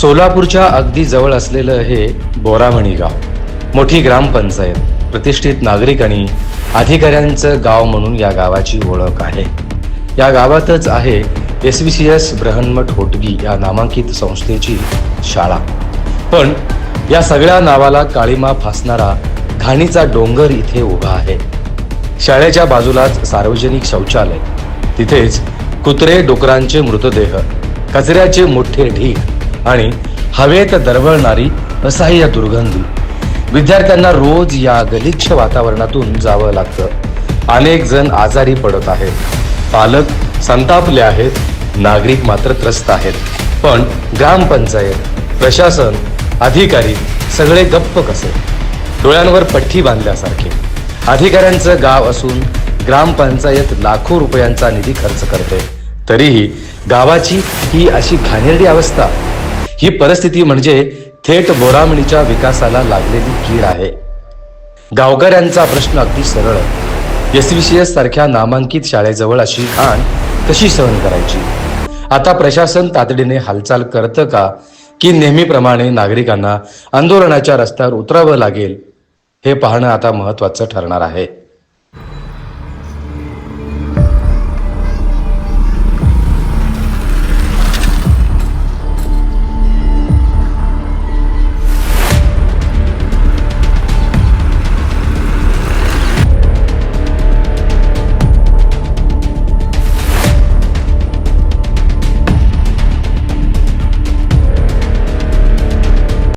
सोलापूरच्या अगदी जवळ असलेलं हे बोरामणी गाव. मोठी ग्रामपंचायत प्रतिष्ठित नागरिक आणि अधिकाऱ्यांचं गाव म्हणून या गावाची ओळख आहे. या गावातच आहे S V C S Brihanmath Hotgi या नामांकित संस्थेची शाळा. पण या सगळ्या नावाला काळीमा फासणारा घाणीचा डोंगर इथे उभा आहे. शाळेच्या बाजूलाच सार्वजनिक शौचालय तिथेच कुत्रे डुकरांचे मृतदेह कचऱ्याचे मोठे ढीग आणि हवेत दरवळणारी असह्य दुर्गंधी. विद्यार्थ्यांना रोज या गलिच्छ वातावरणातून जावं लागतं. अनेक जण आजारी पडत आहेत. पालक संतापले आहेत. नागरिक मात्र त्रस्त आहेत. पण ग्रामपंचायत प्रशासन अधिकारी सगळे गप्प कसे? डोळ्यांवर पट्टी बांधल्यासारखे. अधिकाऱ्यांचं गाव असून ग्रामपंचायत लाखो रुपयांचा निधी खर्च करते. तरीही गावाची ही अशी घाणेरडी अवस्था ही परिस्थिती म्हणजे थेट बोरामणीच्या विकासाला लागलेली कीड आहे. गावकऱ्यांचा प्रश्न अगदी सरळ. एस व्ही सी एस सारख्या नामांकित शाळेजवळ अशी घाण कशी सहन करायची? आता प्रशासन तातडीने हालचाल करतं का? की नेहमीप्रमाणे नागरिकांना आंदोलनाच्या रस्त्यावर उतरावं लागेल? हे पाहणं आता महत्वाचं ठरणार आहे.